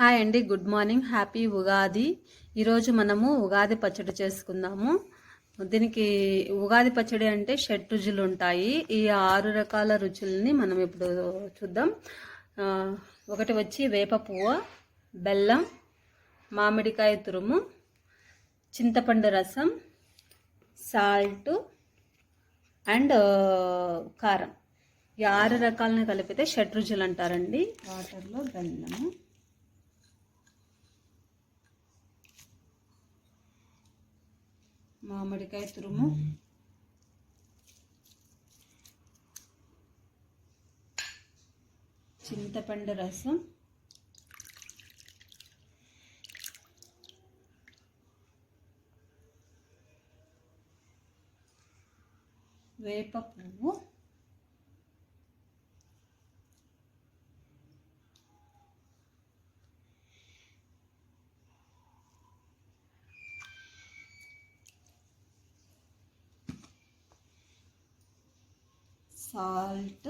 Hi అండి good morning happy Ugadi. ఈరోజు మనము ఉగాది పచ్చడి చేసుకుందాము. దీనికి ఉగాది పచ్చడి అంటే షడ్ రుచులు ఉంటాయి. ఈ ఆరు రకాల రుచుల్ని మనం ఇప్పుడు చూద్దాం. ఒకటి వచ్చి వేప పువ్వు బెల్లం మామిడికాయ తురుము చింతపండు రసం సాల్ట్ అండ్ కారం. ఈ ఆరు రకాలని కలిపితే షడ్ రుచులు అంటారండి. వాటర్లో బెల్లము. మామిడికాయ తురుము. చింతపండు రసం. వేప పువ్వు. సాల్ట్.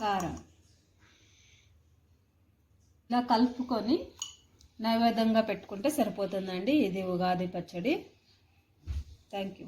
కారం. ఇలా కలుపుకొని నైవేద్యంగా పెట్టుకుంటే సరిపోతుందండి. ఇది ఉగాది పచ్చడి. Thank you